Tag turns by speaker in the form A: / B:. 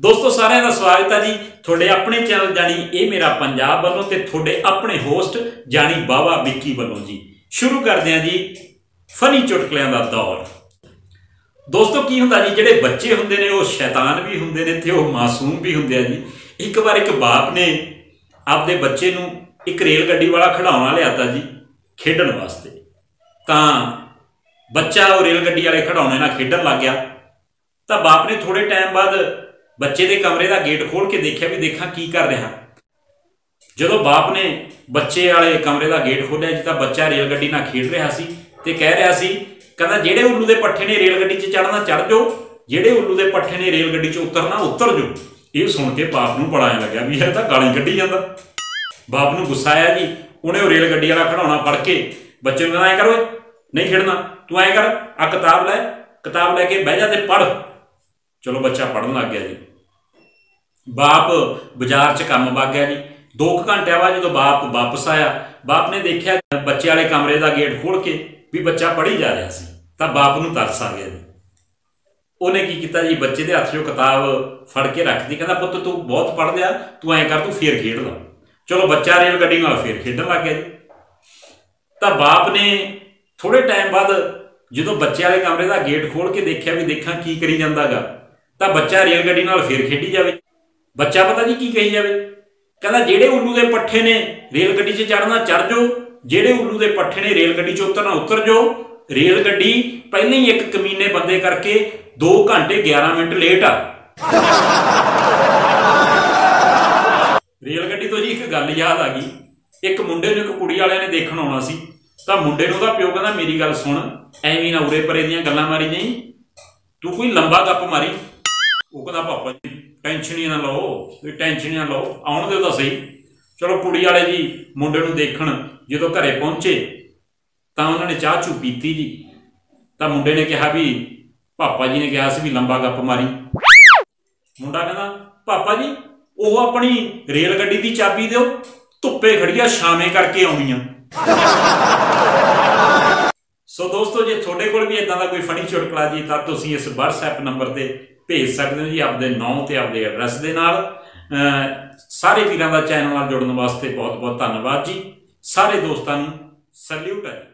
A: ਦੋਸਤੋ, ਸਾਰਿਆਂ ਦਾ ਸਵਾਗਤ ਹੈ ਜੀ। ਤੁਹਾਡੇ ਆਪਣੇ ਚੈਨਲ ਜਾਣੀ ਇਹ ਮੇਰਾ ਪੰਜਾਬ ਵੱਲੋਂ ਤੇ ਤੁਹਾਡੇ ਆਪਣੇ ਹੋਸਟ ਜਾਣੀ ਬਾਵਾ ਵਿੱਕੀ ਵੱਲੋਂ ਜੀ। ਸ਼ੁਰੂ ਕਰਦੇ ਹਾਂ ਜੀ ਫਨੀ ਚੁਟਕਲਿਆਂ ਦਾ ਦੌਰ। ਦੋਸਤੋ, ਕੀ ਹੁੰਦਾ ਜੀ? ਜਿਹੜੇ ਬੱਚੇ ਹੁੰਦੇ ਨੇ, ਉਹ ਸ਼ੈਤਾਨ ਵੀ ਹੁੰਦੇ ਨੇ ਤੇ ਉਹ ਮਾਸੂਮ ਵੀ ਹੁੰਦੇ ਆ ਜੀ। ਇੱਕ ਵਾਰ ਇੱਕ ਬਾਪ ਨੇ ਆਪਦੇ ਬੱਚੇ ਨੂੰ ਇੱਕ ਰੇਲ ਗੱਡੀ ਵਾਲਾ ਖਿਡੌਣਾ ਲਿਆਤਾ ਜੀ ਖੇਡਣ ਵਾਸਤੇ। ਤਾਂ ਬੱਚਾ ਉਹ ਰੇਲ ਗੱਡੀ ਵਾਲੇ ਖਿਡੌਣੇ ਨਾਲ ਖੇਡਣ ਲੱਗ ਗਿਆ। ਤਾਂ ਬਾਪ ਨੇ ਥੋੜੇ ਟਾਈਮ ਬਾਅਦ ਬੱਚੇ ਦੇ ਕਮਰੇ ਦਾ ਗੇਟ ਖੋਲ ਕੇ ਦੇਖਿਆ ਵੀ ਦੇਖਾਂ ਕੀ ਕਰ ਰਿਹਾ। ਜਦੋਂ ਬਾਪ ਨੇ ਬੱਚੇ ਵਾਲੇ ਕਮਰੇ ਦਾ ਗੇਟ ਖੋਲ੍ਹਿਆ ਜੀ ਤਾਂ ਬੱਚਾ ਰੇਲ ਗੱਡੀ ਨਾਲ ਖੇਡ ਰਿਹਾ ਸੀ ਤੇ ਕਹਿ ਰਿਹਾ ਸੀ, ਕਹਿੰਦਾ ਜਿਹੜੇ ਉੱਲੂ ਦੇ ਪੱਠੇ ਨੇ ਰੇਲ ਗੱਡੀ 'ਚ ਚੜਨਾ ਚੜ ਜਾਓ, ਜਿਹੜੇ ਉੱਲੂ ਦੇ ਪੱਠੇ ਨੇ ਰੇਲ ਗੱਡੀ 'ਚ ਉਤਰਨਾ ਉਤਰ ਜਾਓ। ਇਹ ਸੁਣ ਕੇ ਬਾਪ ਨੂੰ ਬੜਾ ਐਂ ਲੱਗਿਆ ਵੀ ਇਹ ਤਾਂ ਗਾਲਾਂ ਕੱਢੀ ਜਾਂਦਾ। ਬਾਪ ਨੂੰ ਗੁੱਸਾ ਆਇਆ ਜੀ, ਉਹਨੇ ਉਹ ਰੇਲ ਗੱਡੀ ਵਾਲਾ ਖੜਾਉਣਾ ਫੜ ਕੇ ਬੱਚੇ ਨੂੰ ਕਹਿੰਦਾ, ਐ ਕਰੋ ਨਹੀਂ ਖੇਡਣਾ, ਤੂੰ ਐ ਕਰ ਆ ਕਿਤਾਬ ਲੈ ਕਿਤਾਬ ਲੈ ਕੇ ਬਹਿ ਜਾ ਤੇ ਪੜ ਚਲੋ ਬੱਚਾ ਪੜਨ ਲੱਗ ਗਿਆ ਜੀ। ਬਾਪ ਬਾਜ਼ਾਰ 'ਚ ਕੰਮ ਵਗ ਗਿਆ ਜੀ 2 ਘੰਟਿਆਂ ਬਾਅਦ ਜਦੋਂ ਬਾਪ ਵਾਪਸ ਆਇਆ, ਬਾਪ ਨੇ ਦੇਖਿਆ ਬੱਚੇ ਵਾਲੇ ਕਮਰੇ ਦਾ ਗੇਟ ਖੋਲ ਕੇ ਵੀ ਬੱਚਾ ਪੜ੍ਹੀ ਜਾ ਰਿਹਾ ਸੀ, ਤਾਂ ਬਾਪ ਨੂੰ ਤਰਸ ਆ ਗਿਆ ਜੀ ਉਹਨੇ ਕੀ ਕੀਤਾ ਜੀ? ਬੱਚੇ ਦੇ ਹੱਥ 'ਚੋਂ ਕਿਤਾਬ ਫੜ ਕੇ ਰੱਖਦੀ ਕਹਿੰਦਾ, ਪੁੱਤ ਤੂੰ ਬਹੁਤ ਪੜ੍ਹ ਲਿਆ, ਤੂੰ ਐਂ ਕਰ, ਤੂੰ ਫੇਰ ਖੇਡ ਲਾ। ਚਲੋ, ਬੱਚਾ ਰੇਲ ਗੱਡੀ ਨਾਲ ਫੇਰ ਖੇਡਣ ਲੱਗ ਗਿਆ ਜੀ। ਤਾਂ ਬਾਪ ਨੇ ਥੋੜੇ ਟਾਈਮ ਬਾਅਦ ਜਦੋਂ ਬੱਚੇ ਵਾਲੇ ਕਮਰੇ ਦਾ ਗੇਟ ਖੋਲ ਕੇ ਦੇਖਿਆ ਵੀ ਦੇਖਾਂ ਕੀ ਕਰੀ ਜਾਂਦਾਗਾ, ਤਾਂ ਬੱਚਾ ਰੇਲ ਗੱਡੀ ਨਾਲ ਫੇਰ ਖੇਡੀ ਜਾਵੇ। ਬੱਚਾ ਪਤਾ ਨਹੀਂ ਕੀ ਕਹੀ ਜਾਵੇ। ਕਹਿੰਦਾ, ਜਿਹੜੇ ਉੱਲੂ ਦੇ ਪੱਠੇ ਨੇ, ਰੇਲ ਗੱਡੀ 'ਚ ਚੜਨਾ ਚੜ ਜਾਓ। ਜਿਹੜੇ ਉੱਲੂ ਦੇ ਪੱਠੇ ਨੇ, ਰੇਲ ਗੱਡੀ 'ਚ ਉਤਰਨਾ, ਉਤਰ ਜਾਓ। ਰੇਲ ਗੱਡੀ ਪਹਿਲਾਂ ਹੀ ਇੱਕ ਕਮੀਨੇ ਬੰਦੇ ਕਰਕੇ 2 ਘੰਟੇ 11 ਮਿੰਟ ਲੇਟ ਆ। ਰੇਲ ਗੱਡੀ ਤੋਂ ਜੀ ਇੱਕ ਗੱਲ ਯਾਦ ਆ ਗਈ। ਇੱਕ ਮੁੰਡੇ ਨੂੰ ਇੱਕ ਕੁੜੀ ਵਾਲਿਆਂ ਨੇ ਦੇਖਣ ਆਉਣਾ ਸੀ। ਤਾਂ ਮੁੰਡੇ ਨੂੰ ਉਹਦਾ ਪਿਓ ਕਹਿੰਦਾ, ਮੇਰੀ ਗੱਲ ਸੁਣ, ਐਵੇਂ ਨਾ ਉਰੇ ਪਰੇ ਦੀਆਂ ਗੱਲਾਂ ਮਾਰੀ ਨਹੀਂ ਤੂੰ ਕੋਈ ਲੰਬਾ ਗੱਪ ਮਾਰੀ। ਉਹ ਕਹਿੰਦਾ, ਪਾਪਾ ਜੀ ਟੈਨਸ਼ਨ ਹੀ ਨਾ ਲਓ ਵੀ ਟੈਨਸ਼ਨ ਹੀ ਨਾ ਲਓ, ਆਉਣ ਦਿਓ ਤਾਂ ਸਹੀ। ਚਲੋ ਕੁੜੀ ਵਾਲੇ ਜੀ, ਮੁੰਡੇ ਨੂੰ ਦੇਖਣ, ਜਦੋਂ ਘਰੇ ਪਹੁੰਚੇ, ਤਾਂ ਉਹਨਾਂ ਨੇ ਚਾਹ ਚੂ ਪੀਤੀ ਜੀ। ਤਾਂ ਮੁੰਡੇ ਨੇ ਕਿਹਾ ਵੀ, ਪਾਪਾ ਜੀ ਨੇ ਕਿਹਾ ਸੀ ਵੀ ਲੰਬਾ ਗੱਪ ਮਾਰੀ। ਮੁੰਡਾ ਕਹਿੰਦਾ, ਪਾਪਾ ਜੀ, ਉਹ ਆਪਣੀ ਰੇਲ ਗੱਡੀ ਦੀ ਚਾਬੀ ਦਿਓ, ਧੁੱਪੇ ਖੜੀਆ ਛਾਵੇਂ ਕਰਕੇ ਆਉਣੀ ਸੋ ਦੋਸਤੋ, ਜੇ ਤੁਹਾਡੇ ਕੋਲ ਵੀ ਇਦਾਂ ਦਾ ਕੋਈ ਫਨੀ ਚੁਟਕਲਾ ਜੀ, ਤਾਂ ਤੁਸੀਂ ਇਸ WhatsApp ਨੰਬਰ ਤੇ ਭੇਜ ਸਕਦੇ ਹੋ ਜੀ ਆਪਦੇ ਨਾਮ ਤੇ ਆਪਦੇ ਐਡਰੈਸ ਦੇ ਨਾਲ। ਸਾਰੇ ਵੀਰਾਂ ਦਾ ਚੈਨਲ ਨਾਲ ਜੁੜਨ ਵਾਸਤੇ ਬਹੁਤ ਬਹੁਤ ਧੰਨਵਾਦ ਜੀ। ਸਾਰੇ ਦੋਸਤਾਂ ਨੂੰ ਸੈਲੂਟ ਹੈ।